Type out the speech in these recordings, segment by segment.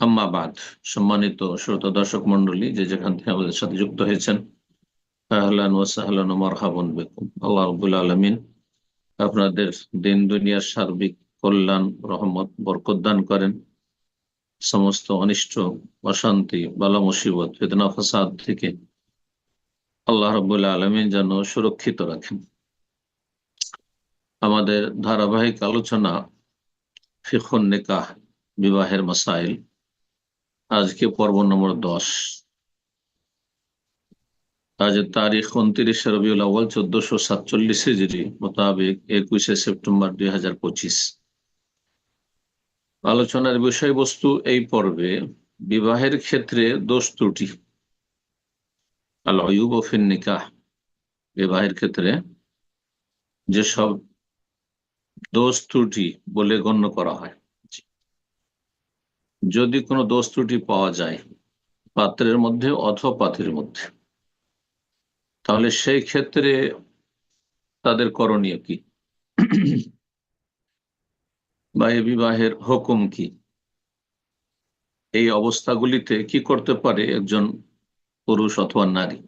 আম্মাবাদ সম্মানিত শ্রোতা দর্শক মন্ডলী যে যেখান থেকে আমাদের সাথে যুক্ত হয়েছেন, আহলান ওয়াসাহলান মারহাবন বেকুম। আল্লাহ রবুল আলমিন আপনাদের দিন দুনিয়ার সার্বিক কল্যাণ, রহমত, বরকত দান করেন। সমস্ত অনিষ্ট, অশান্তি, বালা মুসিবত ফেদনা ফসাদ থেকে আল্লাহ রবুল্লা আলমিন যেন সুরক্ষিত রাখেন। আমাদের ধারাবাহিক আলোচনা ফিখন নিকাহ, বিবাহের মাসাইল আজকে পর্ব নম্বর দশ। আজ তারিখ উনত্রিশে রবিউল আউ্ল চোদ্দশো সাতচল্লিশ হিজড়ি মোতাবেক একুশে সেপ্টেম্বর দুই হাজার পঁচিশ। আলোচনার বিষয়বস্তু এই পর্বে, বিবাহের ক্ষেত্রে দোষ ত্রুটি আল অয়ুব ফিন নিকাহ। বিবাহের ক্ষেত্রে যেসব দোষ ত্রুটি বলে গণ্য করা হয় যদি কোনো দোষ ত্রুটি পাওয়া যায় পাত্রের মধ্যে অথবা পাত্রের মধ্যে, তাহলে সেই ক্ষেত্রে তাদের করণীয় কি? বা এই বিবাহের হুকুম কি? এই অবস্থাগুলিতে কি করতে পারে একজন পুরুষ অথবা নারী?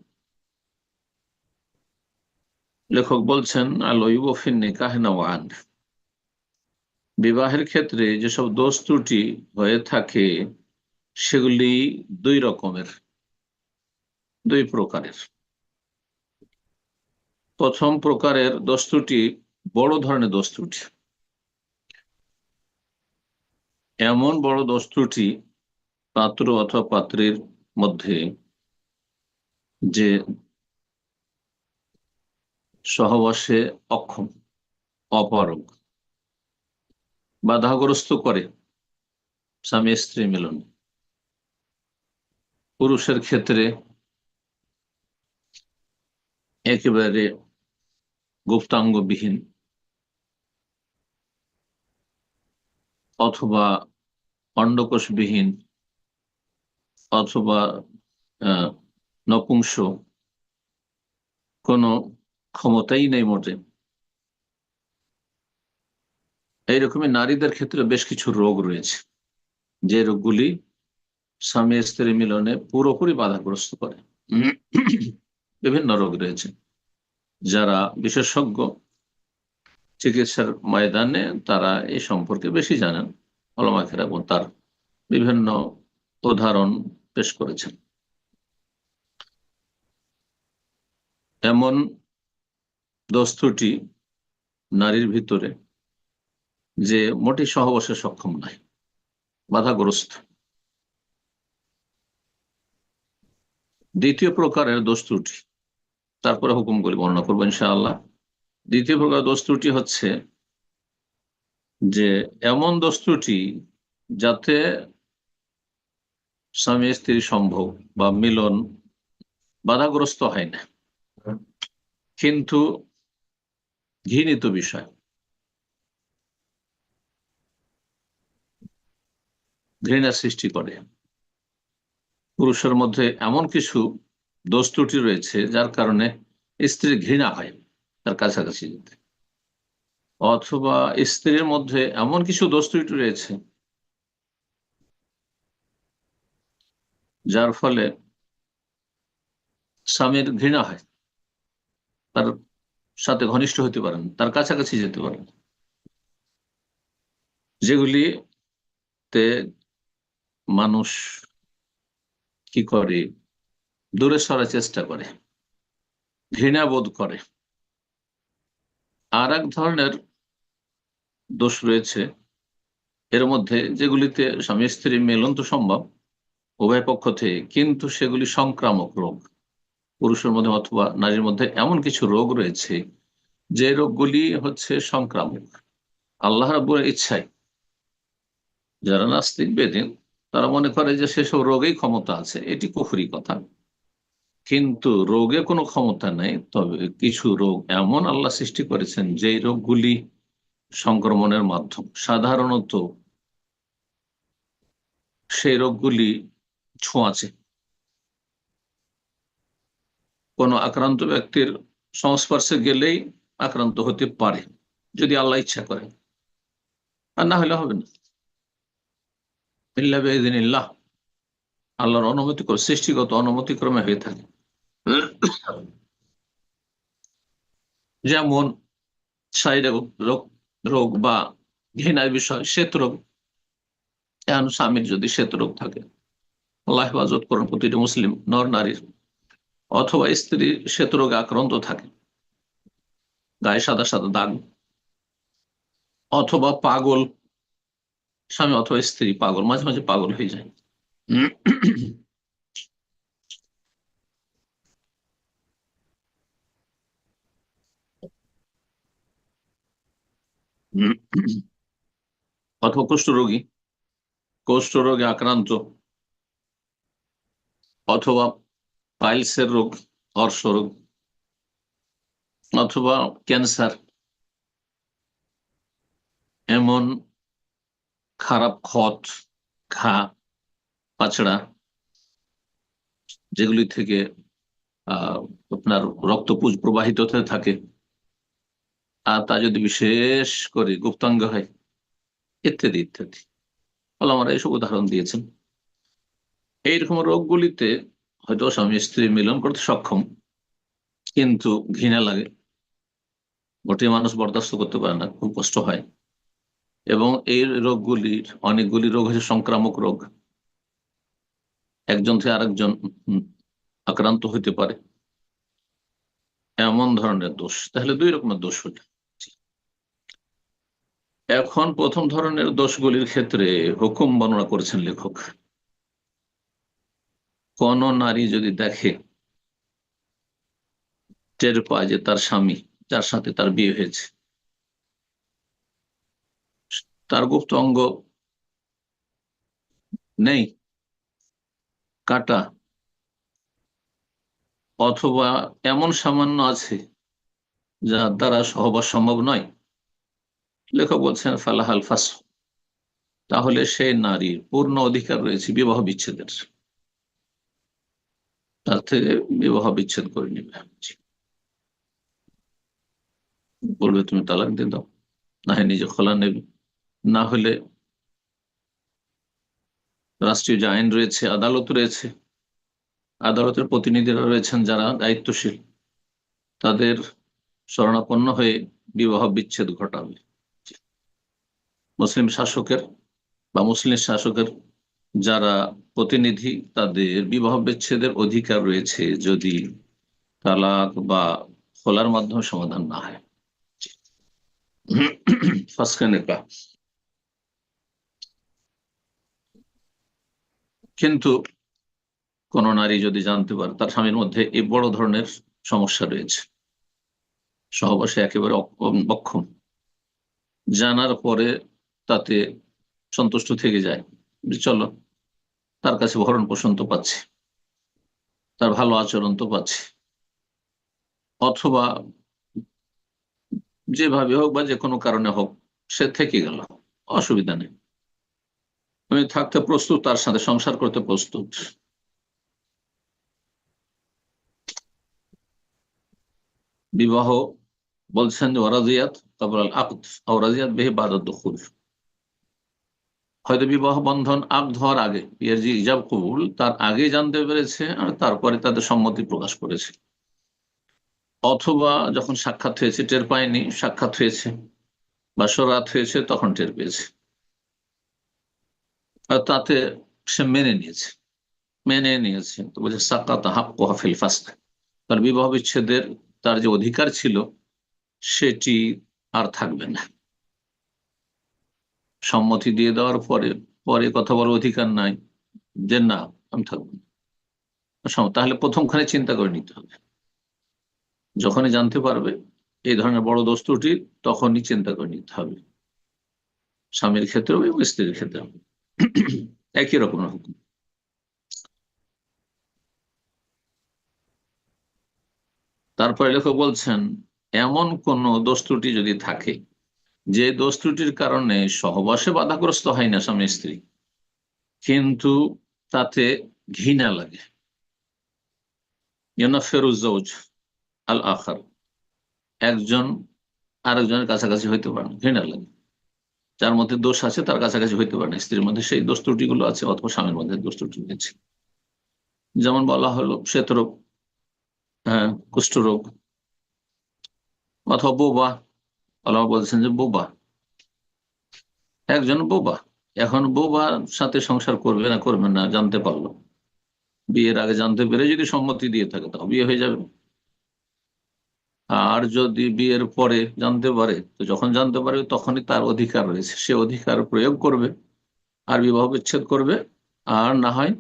লেখক বলছেন আলোইবফিন নিকাহ নওয়ান। বিবাহের ক্ষেত্রে যেসব দোষ ত্রুটি হয়ে থাকে, সেগুলি দুই রকমের, দুই প্রকারের। প্রথম প্রকারের দোষ ত্রুটি বড় ধরনের দোষ ত্রুটি। এমন বড় দোষ ত্রুটি পাত্র অথবা পাত্রের মধ্যে যে সহবাসে অক্ষম অপারক বাধাগ্রস্ত করে স্বামী স্ত্রী মিলন। পুরুষের ক্ষেত্রে একেবারে গুপ্তাঙ্গবিহীন অথবা অন্ডকোষবিহীন অথবা নপুংস কোনো ক্ষমতাই নেই মোটে এইরকমই নারীদের ক্ষেত্রে বেশ কিছু রোগ রয়েছে, যে রোগগুলি স্বামী স্ত্রী মিলনে পুরোপুরি বাধাগ্রস্ত করে। বিভিন্ন রোগ রয়েছে। যারা বিশেষজ্ঞ চিকিৎসার ময়দানে তারা এই সম্পর্কে বেশি জানেন অলমাখের এবং তার বিভিন্ন উদাহরণ পেশ করেছেন। এমন দস্তুটি নারীর ভিতরে যে মোটি সহবাসে সক্ষম নয় বাধাগ্রস্ত। দ্বিতীয় প্রকারের দোষ ত্রুটি তারপরে হুকুমগুলি বর্ণনা করব ইনশাআল্লাহ। দ্বিতীয় প্রকার দোষ ত্রুটি হচ্ছে যে এমন দোষ ত্রুটি যাতে স্বামী স্ত্রী সম্ভব বা মিলন বাধাগ্রস্ত হয় না। কিন্তু ঘৃণিত বিষয়। ঘৃণা সৃষ্টি করে। পুরুষের মধ্যে এমন কিছু দোষ ত্রুটি রয়েছে যার কারণে স্ত্রীর ঘৃণা হয় তার কাছাকাছি যেতে। অথবা স্ত্রীর মধ্যে এমন কিছু দোষ ত্রুটি রয়েছে যার ফলে স্বামীর ঘৃণা হয়, তার সাথে ঘনিষ্ঠ হতে পারেন তার কাছাকাছি যেতে পারেন যেগুলিতে মানুষ কি করে? দূরে সরার চেষ্টা করে, ঘৃণা বোধ করে। আর এক ধরনের দোষ রয়েছে, এর মধ্যে যেগুলিতে স্বামী স্ত্রী মেলন তো সম্ভব, উভয় পক্ষ থেকে, কিন্তু সেগুলি সংক্রামক রোগ। পুরুষের মধ্যে অথবা নারীর মধ্যে এমন কিছু রোগ রয়েছে, যে রোগগুলি হচ্ছে সংক্রামক। আল্লাহ রাবুর ইচ্ছায়, যারা নাস্তিক বেদিন তারা মনে করে যে সেসব রোগেই ক্ষমতা আছে, এটি কুফরি কথা। কিন্তু রোগে কোনো ক্ষমতা নেই, তবে কিছু রোগ এমন আল্লাহ সৃষ্টি করেছেন যে রোগগুলি সংক্রমণের মাধ্যম। সাধারণত সেই রোগগুলি ছোঁয়াচে। কোনো আক্রান্ত ব্যক্তির সংস্পর্শে গেলেই আক্রান্ত হতে পারে, যদি আল্লাহ ইচ্ছা করে। আর না হলে হবে না। ইল্লাহ আল্লাহর অনুমতি সৃষ্টিগত অনুমতি ক্রমে হয়ে থাকে। যেমন শারীরিক রোগ রোগ বা ঘৃণার বিষয়, শ্বেত রোগ। এখন স্বামীর যদি শ্বেত রোগ থাকে, আল্লাহ হেফাজত করেন, প্রতিটি মুসলিম, নর, নারীর। অথবা স্ত্রী শ্বেত রোগে আক্রান্ত থাকে, গায়ে সাদা সাদা দাগ। অথবা পাগল স্বামী অথবা স্ত্রী পাগল, মাঝে মাঝে পাগল হয়ে যায়। অথবা কুষ্ঠরোগী, কুষ্ঠরোগে আক্রান্ত, অথবা পাইলসের রোগ অর্শ রোগ অথবা ক্যান্সার, এমন খারাপ ক্ষত ঘা পাছড়া যেগুলি থেকে আপনার রক্তপুজ প্রবাহিত হতে থাকে, আর তা যদি বিশেষ করে গুপ্তাঙ্গ হয়, ইত্যাদি ইত্যাদি। আমরা এইসব উদাহরণ দিয়েছেন। এইরকম রোগগুলিতে হয়তো স্বামী স্ত্রী মিলন করতে সক্ষম, কিন্তু ঘৃণা লাগে। গোটে মানুষ বরদাস্ত করতে পারে না, খুব কষ্ট হয়। এবং এই রোগগুলির, অনেকগুলি রোগ হচ্ছে সংক্রামক রোগ। একজন থেকে আরেকজন আক্রান্ত হইতে পারে। এমন ধরনের দোষ। তাহলে দুই রকমের দোষ হইল এখন প্রথম ধরনের দোষগুলির ক্ষেত্রে হুকুম বর্ণনা করেছেন লেখক। কোন নারী যদি দেখে, টের পায় যে তার স্বামী, যার সাথে তার বিয়ে হয়েছে তার গুপ্ত অঙ্গ নেই কাটা অথবা এমন সামান্য আছে যার দ্বারা সহবাস সম্ভব নয় লেখক বলছেন ফালাহাল ফাস তাহলে সেই নারীর পূর্ণ অধিকার রয়েছে বিবাহ বিচ্ছেদের তার থেকে বিবাহ বিচ্ছেদ করে নিবে বলবে তুমি তালাক দিয়ে দাও না নিজে খোলা নেবে না হলে রাষ্ট্রীয় যে আইন রয়েছে, আদালত রয়েছে, আদালতের প্রতিনিধিরা রয়েছেন যারা দায়িত্বশীল। তাদের শরণাপন্ন হয়ে বিবাহ বিচ্ছেদ ঘটাবে। মুসলিম শাসকের বা মুসলিম শাসকের যারা প্রতিনিধি, তাদের বিবাহ বিচ্ছেদের অধিকার রয়েছে যদি তালাক বা খোলার মাধ্যমে সমাধান না হয়। কিন্তু কোন নারী যদি জানতে পারে, তার স্বামীর মধ্যে এই বড় ধরনের সমস্যা রয়েছে। সহবাসে একেবারে অক্ষম। জানার পরে তাতে সন্তুষ্ট থেকে যায় চলো, তার কাছে ভরণ পোষণ তো পাচ্ছে, তার ভালো আচরণ তো পাচ্ছে। অথবা যেভাবে হোক বা যে কোনো কারণে হোক, সে থেকে গেল, অসুবিধা নেই। তুমি থাকতে প্রস্তুত, তার সাথে সংসার করতে প্রস্তুত। বিবাহ বলছেন ওরাজিয়াত তারপর ওরাজিয়াত বেহে দখুল। হয়তো বিবাহ বন্ধন আগ ধোয়ার আগে বিয়ের যে ইজাব কবুল, তার আগে জানতে পেরেছে আর তারপরে তাদের সম্মতি প্রকাশ করেছে। অথবা যখন সাক্ষাৎ হয়েছে, টের পায়নি, সাক্ষাৎ হয়েছে, বা সরাত হয়েছে, তখন টের পেয়েছে। তাতে সে মেনে নিয়েছে। মেনে নিয়েছে। বলছে, সাকাত হাক হাফিল ফাস্ট তার বিবাহ বিচ্ছেদের, তার যে অধিকার ছিল, সেটি আর থাকবে না। সম্মতি দিয়ে দেওয়ার পরে পরে কথা বলার অধিকার নাই যে, না, আমি থাকব না। তাহলে প্রথমখানে চিন্তা করে নিতে হবে। যখনই জানতে পারবে এই ধরনের বড় দোস্তুটি, তখনই চিন্তা করে নিতে হবে। স্বামীর ক্ষেত্রেও এবং স্ত্রীর ক্ষেত্রেও। একই রকমের হুকুম। তারপরে লেখক বলছেন, এমন কোন দোষ ত্রুটি যদি থাকে, যে দোষ ত্রুটির কারণে সহবাসে বাধাগ্রস্ত হয় না স্বামী স্ত্রী, কিন্তু তাতে ঘৃণা লাগে। ফেরুজ আল আখার একজন আরেকজনের কাছাকাছি হইতে পারে ঘৃণা লাগে। যার মধ্যে দোষ আছে, তার কাছাকাছি হইতে পারে না। স্ত্রীর মধ্যে সেই দোষ ত্রুটিগুলো আছে অথবা স্বামীর মধ্যে দোষ ত্রুটি রয়েছে। যেমন বলা হলো, শ্বেতরোগ হ্যাঁ কুষ্ঠরোগ, অথবা বোবা। আল্লাহ বলছেন যে বোবা। একজন বোবা। এখন বোবার সাথে সংসার করবে না করবে না, জানতে পারল। বিয়ের আগে জানতে পেরে যদি সম্মতি দিয়ে থাকে, তাও বিয়ে হয়ে যাবে। আর যদি বিয়ের পরে জানতে পারে, তো যখন জানতে পারবে তখনই তার অধিকার রয়েছে। সে অধিকার প্রয়োগ করবে আর বিবাহ বিচ্ছেদ করবে। আর না হয়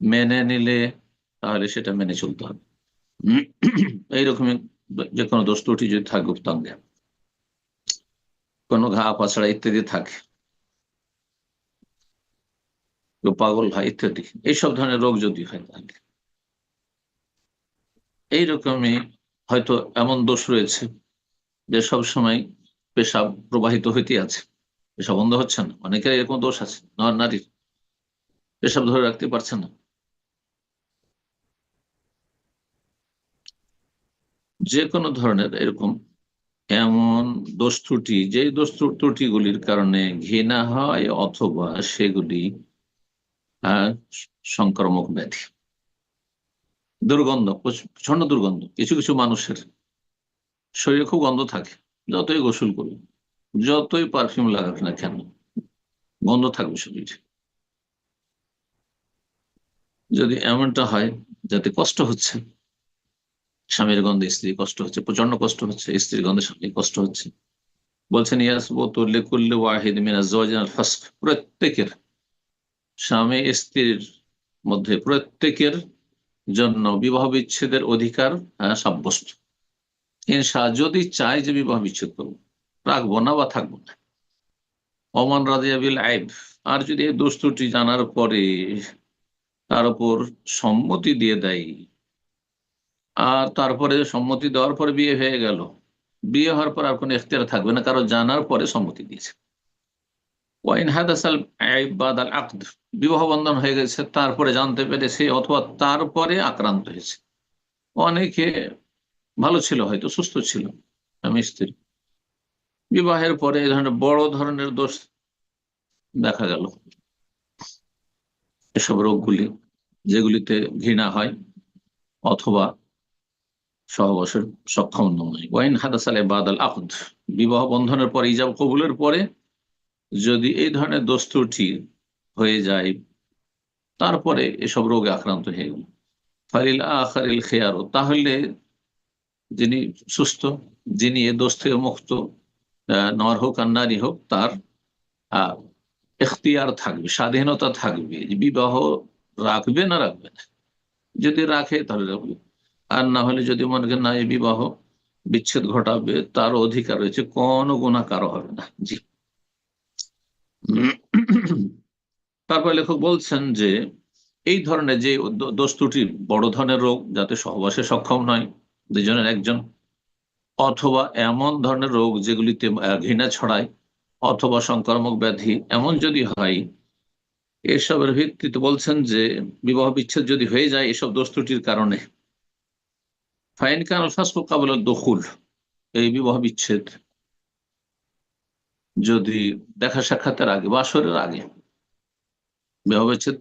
মেনে নিলে তাহলে সেটা মেনে চলতে হবে। এইরকমই যে কোনো দোষ ত্রুটি যদি থাকে উত্তাঙ্গে কোনো ঘা, পাছড়া ইত্যাদি থাকে। পাগল হয় ইত্যাদি। এইসব ধরনের রোগ যদি হয় তাহলে। এইরকমই হয়তো এমন দোষ রয়েছে যে সব সময় পেশাব প্রবাহিত হইতে আছে। পেশাব বন্ধ হচ্ছে না। অনেকের এরকম দোষ আছে নারীর। পেশাব ধরে রাখতে পারছে না। যে কোনো ধরনের এরকম এমন দোষ ত্রুটি যে দোষ ত্রুটিগুলির কারণে ঘৃণা হয় অথবা সেগুলি সংক্রামক ব্যাধি। দুর্গন্ধ প্রচণ্ড দুর্গন্ধ। কিছু কিছু মানুষের শরীরে খুব গন্ধ থাকে, যতই গোসল করুন, যতই পারফিউম লাগাক না কেন, গন্ধ থাকবে শরীরে। যদি এমনটা হয়, যাতে কষ্ট হচ্ছে, স্বামীর গন্ধে স্ত্রী কষ্ট হচ্ছে প্রচণ্ড কষ্ট হচ্ছে, স্ত্রীর গন্ধে স্বামী কষ্ট হচ্ছে, বলছেন ওয়াহিদ প্রত্যেকের স্বামী স্ত্রীর মধ্যে প্রত্যেকের জন্য বিবাহ বিচ্ছেদের অধিকার সাব্যস্ত। ইনশা, যদি চাই যে বিবাহ বিচ্ছেদ করব, রাখব না বা থাকব না। অমান রাজিয়াবিল আইব। আর যদি এই দোস্তুটি জানার পরে তার উপর সম্মতি দিয়ে দেয়, আর তারপরে সম্মতি দেওয়ার পরে বিয়ে হয়ে গেল, বিয়ে হওয়ার পর আর কোনো এখতিয়ার থাকবে না, কারণ জানার পরে সম্মতি দিয়েছে। ওয়াইন হাদাসাল আকদ, বিবাহ বন্ধন হয়ে গেছে, তারপরে জানতে পেরেছে অথবা তারপরে আক্রান্ত হয়েছে। অনেকে ভালো ছিল হয়তো, সুস্থ ছিল স্ত্রী বিবাহের পরে এই ধরনের বড় ধরনের দোষ দেখা গেল। এসব রোগগুলি যেগুলিতে ঘৃণা হয় অথবা সহবাসের সক্ষম নয়। ওয়াইন হাদাসালে বাদাল আকুদ, বিবাহ বন্ধনের পরে ইজাব কবুলের পরে যদি এই ধরনের দোস্তুটি হয়ে যায়, তারপরে এসব রোগে আক্রান্ত হয়ে গেল। ফারিল আখারিল খেয়ারো, তাহলে যিনি সুস্থ, যিনি এ দোষ থেকে মুক্ত নর হোক আর নারী হোক, তার এখতিয়ার থাকবে, স্বাধীনতা থাকবে বিবাহ রাখবে না রাখবে না। যদি রাখে, তাহলে রাখবে। আর না হলে যদি মনে করেন না, এই বিবাহ বিচ্ছেদ ঘটাবে, তার অধিকার রয়েছে, কোনো গুণা কারও হবে না। জি। তারপরে লেখক বলছেন যে, এই ধরনের যে দোষ ত্রুটি বড় ধরনের রোগ যাতে সহবাসে সক্ষম নয়, দুজনের একজন, অথবা এমন ধরনের রোগ যেগুলিতে ঘৃণা ছড়ায়, অথবা সংক্রামক ব্যাধি, এমন যদি হয়, এসবের ভিত্তিতে বলছেন যে, বিবাহ বিচ্ছেদ যদি হয়ে যায় এসব দোষ ত্রুটির কারণে। ফাইন কান কাবল দখুল, এই বিবাহ বিচ্ছেদ যদি দেখা সাক্ষাতের আগে বাসরের আগে বিবাহ বিচ্ছেদ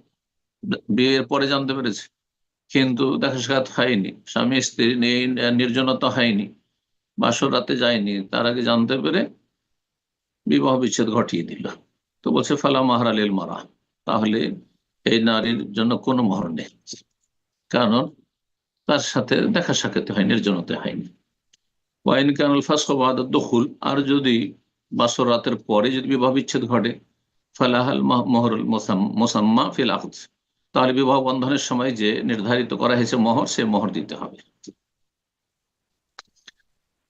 বিয়ের পরে জানতে পেরেছে, কিন্তু দেখা সাক্ষাৎ হয়নি, স্বামী, স্ত্রী নেই, নির্জনতা হয়নি বাসর রাতে যায়নি, তার আগে জানতে পেরে বিবাহ বিচ্ছেদ ঘটিয়ে দিল। তো বলছে, ফালা মাহারালিল মারা তাহলে এই নারীর জন্য কোনো মহর নেই। কারণ তার সাথে দেখা সাক্ষাৎ হয় নির্জনতা হয়নি। ওয়াইন কানুল ফাসবাদ দখুল, আর যদি বাসর রাতের পরে যদি বিবাহ বিচ্ছেদ ঘটে, ফালাহাল মহরুল মোসাম্মা ফিল আহদ তাহলে বিবাহ বন্ধনের সময় যে নির্ধারিত করা হয়েছে মহর সে মহর দিতে হবে।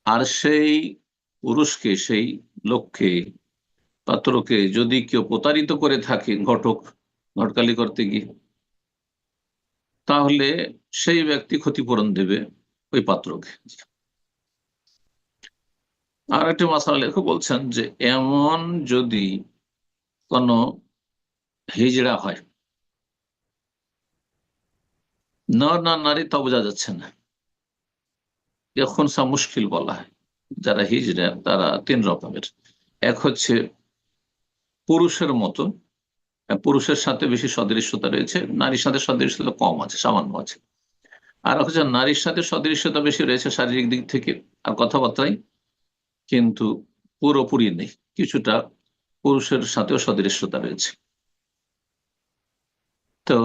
আর সেই পুরুষকে, সেই লোককে, পাত্রকে যদি কেউ প্রতারিত করে থাকে ঘটক, ঘটকালি করতে গিয়ে, তাহলে সেই ব্যক্তি ক্ষতিপূরণ দেবে ওই পাত্রকে। আর একটি মাসালা লেখক বলছেন যে, এমন যদি কোনো হিজড়া হয়, নর না নারী, তা বোঝা যাচ্ছে না। এখন সা মুশকিল বলা হয়, যারা হিজড়া, তারা তিন রকমের। এক হচ্ছে পুরুষের মতো পুরুষের সাথে বেশি সদৃশ্যতা রয়েছে, নারীর সাথে সদৃশ্যতা কম আছে, সামান্য আছে। আর হচ্ছে নারীর সাথে সদৃশ্যতা বেশি রয়েছে শারীরিক দিক থেকে, আর কথাবার্তায় কিন্তু পুরোপুরি নেই। কিছুটা পুরুষের সাথেও সদৃশ্যতা রয়েছে। তো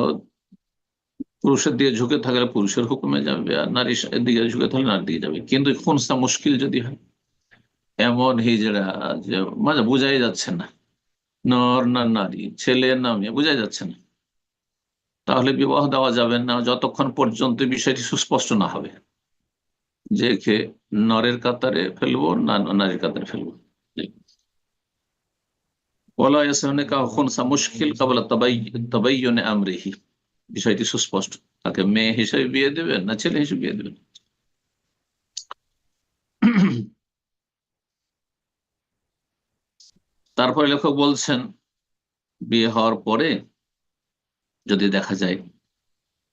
পুরুষের দিকে ঝুঁকে থাকলে পুরুষের হুকুমে যাবে, আর নারীর দিকে ঝুঁকে থাকলে নারীর দিকে যাবে। কিন্তু খুনসা মুশকিল যদি হয়? এমন হিজড়া যে মানে বোঝাই যাচ্ছে না। নর না নারী, ছেলে না মেয়ে, বোঝাই যাচ্ছে না। তাহলে বিবাহ দেওয়া যাবে না। যতক্ষণ পর্যন্ত বিষয়টি সুস্পষ্ট না হবে। যে কে নরের কাতারে ফেলব না নারীর কাতারে ফেলব? মুশকিল সুস্পষ্ট। তাকে মেয়ে হিসেবে বিয়ে দেবেন না ছেলে হিসেবে তারপরে লেখক বলছেন, বিয়ে হওয়ার পরে যদি দেখা যায়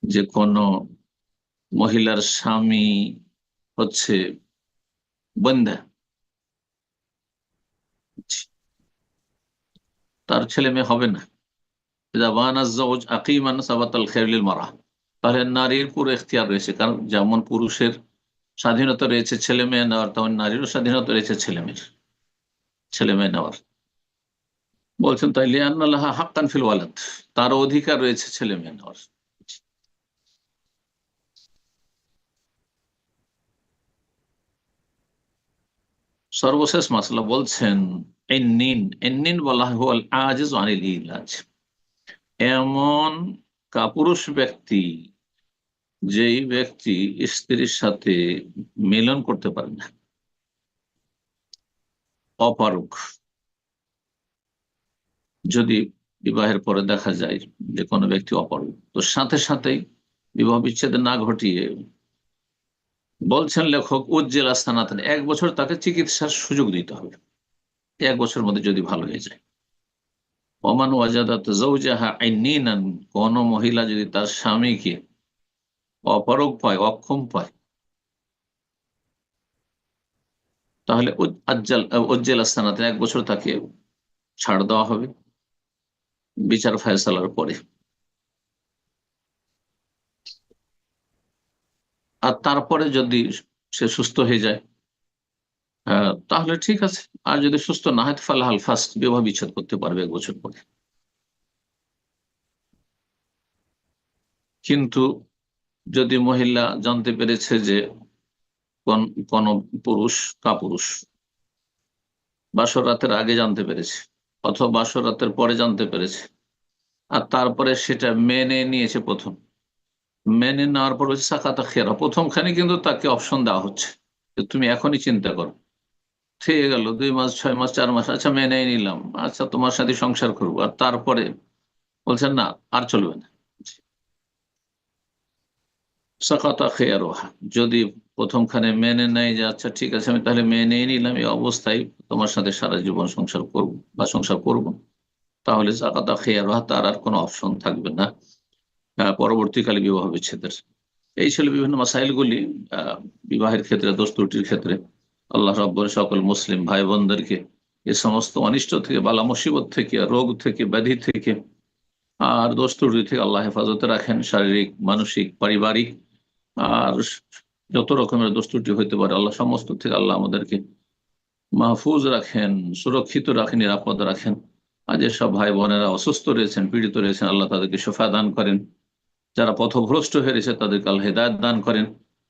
যে কোনো মহিলার স্বামী হচ্ছে বন্ধা তার ছেলে মেয়ে হবে না। তাহলে নারীর পুরো এখতিয়ার রয়েছে। কারণ যেমন পুরুষের স্বাধীনতা রয়েছে ছেলে মেয়ে নেওয়ার, তেমন নারীরও স্বাধীনতা রয়েছে ছেলে মেয়ের, ছেলে মেয়ে নেওয়ার। বলছেন, তাইলে আন্নাল্লাহ হাক্কান ফিল ওয়ালাদ। তারও অধিকার রয়েছে ছেলে মেয়ে নেওয়ার। সর্বশেষ মাসলা বলছেন, এন্নিন এন্নিন বলা হয় আজিজ আনিল ইলাজ। এমন কাপুরুষ ব্যক্তি, যেই ব্যক্তি স্ত্রীর সাথে মিলন করতে পারে না। অপারক যদি বিবাহের পরে দেখা যায় যে কোনো ব্যক্তি অপারক তো সাথে সাথেই বিবাহ বিচ্ছেদ না ঘটিয়ে বলছেন লেখক, উজ্জ্বল আস্থানাতেন এক বছর তাকে চিকিৎসার সুযোগ দিতে হবে। এক বছর মধ্যে যদি ভালো হয়ে যায়। ওমান ওয়াজাদাত জৌজাহা আইনিনান, কোন মহিলা যদি তার স্বামীকে অপারক পায়, অক্ষম পায়, তাহলে উজ্জ্বল আস্থানাতে এক বছর তাকে ছাড় দেওয়া হবে। বিচার ফয়সালার পরে। আর তারপরে যদি সে সুস্থ হয়ে যায় তাহলে ঠিক আছে। আর যদি সুস্থ না হয়, ফালাহাল ফার্স্ট বিবাহ বিচ্ছেদ করতে পারবে এক বছর পরে। কিন্তু যদি মহিলা জানতে পেরেছে যে কোন কোন পুরুষ কাপুরুষ, বাসর রাতের আগে জানতে পেরেছে অথবা বাসর রাতের পরে জানতে পেরেছে, আর তারপরে সেটা মেনে নিয়েছে প্রথম। মেনে নেওয়ার পর হচ্ছে সাকাতা খেরা প্রথমখানে কিন্তু তাকে অপশন দেওয়া হচ্ছে। তুমি এখনই চিন্তা করো। থেকে গেল, দুই মাস, ছয় মাস, চার মাস আচ্ছা মেনে নিলাম। আচ্ছা তোমার সাথে সংসার করব। আর তারপরে বলছেন, না, আর চলবে না। সাকাতা খেয়ারোহা যদি প্রথমখানে মেনে নেয় যে আচ্ছা ঠিক আছে, আমি তাহলে মেনে নিলাম, এই অবস্থায় তোমার সাথে সারা জীবন সংসার করব বা সংসার করব তাহলে সাকাতা খেয়ারোহা তার আর কোনো অপশন থাকবে না। পরবর্তীকালে বিবাহ বিচ্ছেদের। এই ছিল বিভিন্ন মাসাইলগুলি বিবাহের ক্ষেত্রে, দোষ ত্রুটির ক্ষেত্রে। আল্লাহ রব্বর সকল মুসলিম ভাই বোনদেরকে এ সমস্ত অনিষ্ট থেকে, বালা মুসিবত থেকে, রোগ থেকে, ব্যাধি থেকে, আর দোষ ত্রুটি থেকে আল্লাহ হেফাজতে রাখেন শারীরিক, মানসিক, পারিবারিক, আর যত রকমের দোষ ত্রুটি হইতে পারে, আল্লাহ সমস্ত থেকে আল্লাহ আমাদেরকে মাহফুজ রাখেন, সুরক্ষিত রাখেন, নিরাপদ রাখেন। আর যেসব ভাই বোনেরা অসুস্থ রয়েছেন, পীড়িত রয়েছেন, আল্লাহ তাদেরকে সোফা দান করেন। যারা পথভ্রষ্ট হয়ে রয়েছে, তাদেরকে আল্লাহ হেদায়ত দান করেন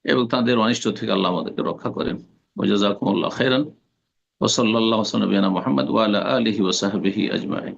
এবং তাদের অনিষ্ট থেকে আল্লাহ আমাদেরকে রক্ষা করেন। ওজাজাকুমুল্লাহ খেরান ওসল্লাহ মোহাম্মদ ওয়ালা আলহি ওসাহাবিহি আজমাই